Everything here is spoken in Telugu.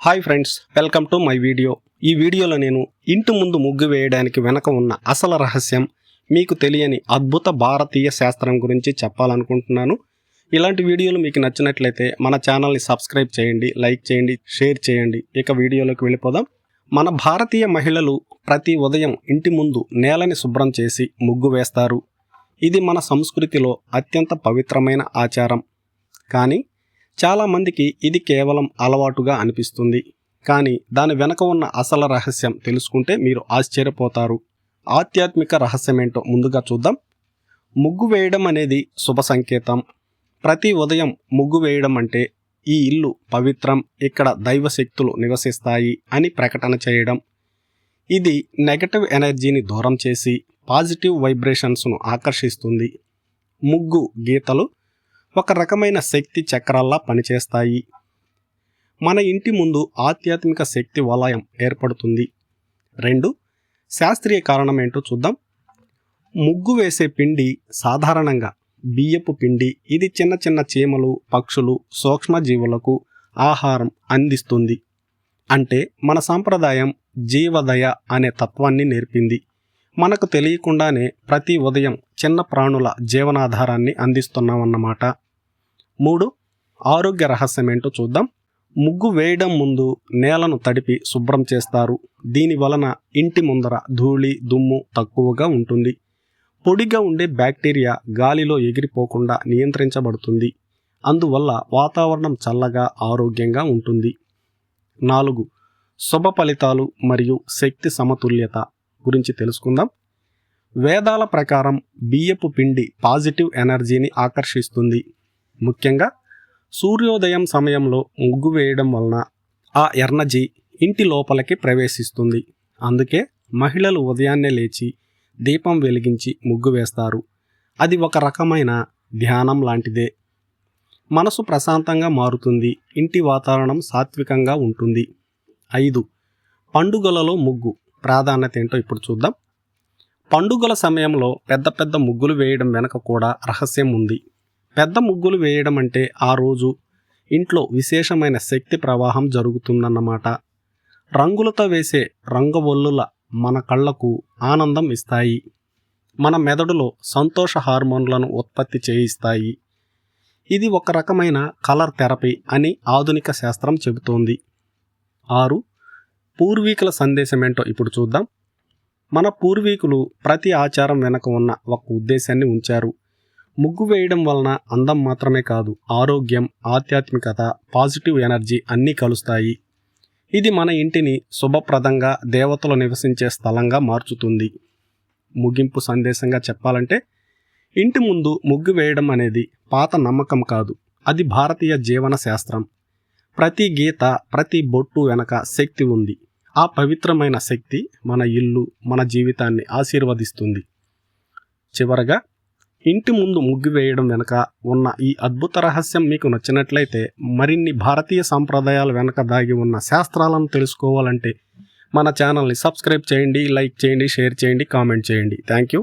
Hi friends welcome to my video. ఈ వీడియోలో నేను ఇంటి ముందు ముగ్గు వేయడానికి వెనక ఉన్న అసలు రహస్యం మీకు తెలియని అద్భుత భారతీయ శాస్త్రం గురించి చెప్పాలనుకుంటున్నాను. ఇలాంటి వీడియోలు మీకు నచ్చినట్లయితే మన ఛానల్ని సబ్స్క్రైబ్ చేయండి లైక్ చేయండి షేర్ చేయండి. ఇక వీడియోలోకి వెళ్ళిపోదాం. మన భారతీయ మహిళలు ప్రతి ఉదయం ఇంటి ముందు నేలని శుభ్రం చేసి ముగ్గు వేస్తారు. ఇది మన సంస్కృతిలో అత్యంత పవిత్రమైన ఆచారం. కానీ చాలామందికి ఇది కేవలం అలవాటుగా అనిపిస్తుంది. కానీ దాని వెనక ఉన్న అసలు రహస్యం తెలుసుకుంటే మీరు ఆశ్చర్యపోతారు. ఆధ్యాత్మిక రహస్యమేంటో ముందుగా చూద్దాం. ముగ్గు వేయడం అనేది శుభ సంకేతం. ప్రతి ఉదయం ముగ్గు వేయడం అంటే ఈ ఇల్లు పవిత్రం ఇక్కడ దైవశక్తులు నివసిస్తాయి అని ప్రకటన చేయడం. ఇది నెగటివ్ ఎనర్జీని దూరం చేసి పాజిటివ్ వైబ్రేషన్స్ను ఆకర్షిస్తుంది. ముగ్గు గీతలు ఒక రకమైన శక్తి చక్రాల్లా పనిచేస్తాయి. మన ఇంటి ముందు ఆధ్యాత్మిక శక్తి వలయం ఏర్పడుతుంది. రెండు శాస్త్రీయ కారణం ఏంటో చూద్దాం. ముగ్గు వేసే పిండి సాధారణంగా బియ్యపు పిండి. ఇది చిన్న చిన్న చీమలు పక్షులు సూక్ష్మజీవులకు ఆహారం అందిస్తుంది. అంటే మన సాంప్రదాయం జీవదయ అనే తత్వాన్ని నేర్పింది. మనకు తెలియకుండానే ప్రతి ఉదయం చిన్న ప్రాణుల జీవనాధారాన్ని అందిస్తున్నామన్నమాట. మూడు ఆరోగ్య రహస్యం ఏంటో చూద్దాం. ముగ్గు వేయడం ముందు నేలను తడిపి శుభ్రం చేస్తారు. దీని వలన ఇంటి ముందర ధూళి దుమ్ము తక్కువగా ఉంటుంది. పొడిగా ఉండే బ్యాక్టీరియా గాలిలో ఎగిరిపోకుండా నియంత్రించబడుతుంది. అందువల్ల వాతావరణం చల్లగా ఆరోగ్యంగా ఉంటుంది. నాలుగు శుభ ఫలితాలు మరియు శక్తి సమతుల్యత గురించి తెలుసుకుందాం. వేదాల ప్రకారం బియ్యపు పిండి పాజిటివ్ ఎనర్జీని ఆకర్షిస్తుంది. ముఖ్యంగా సూర్యోదయం సమయంలో ముగ్గు వేయడం వలన ఆ ఎనర్జీ ఇంటి లోపలికి ప్రవేశిస్తుంది. అందుకే మహిళలు ఉదయాన్నే లేచి దీపం వెలిగించి ముగ్గు వేస్తారు. అది ఒక రకమైన ధ్యానం లాంటిదే. మనసు ప్రశాంతంగా మారుతుంది. ఇంటి వాతావరణం సాత్వికంగా ఉంటుంది. ఐదు. పండుగలలో ముగ్గు ప్రాధాన్యత ఏంటో ఇప్పుడు చూద్దాం. పండుగల సమయంలో పెద్ద పెద్ద ముగ్గులు వేయడం వెనక కూడా రహస్యం ఉంది. పెద్ద ముగ్గులు వేయడం అంటే ఆ రోజు ఇంట్లో విశేషమైన శక్తి ప్రవాహం జరుగుతుందన్నమాట. రంగులతో వేసే రంగవల్లుల మన కళ్ళకు ఆనందం ఇస్తాయి. మన మెదడులో సంతోష హార్మోన్లను ఉత్పత్తి చేయిస్తాయి. ఇది ఒక రకమైన కలర్ థెరపీ అని ఆధునిక శాస్త్రం చెబుతోంది. ఆరు పూర్వీకుల సందేశం ఏంటో ఇప్పుడు చూద్దాం. మన పూర్వీకులు ప్రతి ఆచారం వెనక ఉన్న ఒక ఉద్దేశాన్ని ఉంచారు. ముగ్గు వేయడం వలన అందం మాత్రమే కాదు ఆరోగ్యం ఆధ్యాత్మికత పాజిటివ్ ఎనర్జీ అన్నీ కలుస్తాయి. ఇది మన ఇంటిని శుభప్రదంగా దేవతలు నివసించే స్థలంగా మార్చుతుంది. ముగింపు సందేశంగా చెప్పాలంటే ఇంటి ముందు ముగ్గు వేయడం అనేది పాత నమ్మకం కాదు అది భారతీయ జీవన శాస్త్రం. ప్రతి గీత ప్రతి బొట్టు వెనక శక్తి ఉంది. ఆ పవిత్రమైన శక్తి మన ఇల్లు మన జీవితాన్ని ఆశీర్వదిస్తుంది. చివరగా ఇంటి ముందు ముగ్గు వేయడం వెనుక ఉన్న ఈ అద్భుత రహస్యం మీకు నచ్చినట్లయితే మరిన్ని భారతీయ సాంప్రదాయాల వెనక దాగి ఉన్న శాస్త్రాలను తెలుసుకోవాలంటే మన ఛానల్ని సబ్స్క్రైబ్ చేయండి లైక్ చేయండి షేర్ చేయండి కామెంట్ చేయండి. Thank you.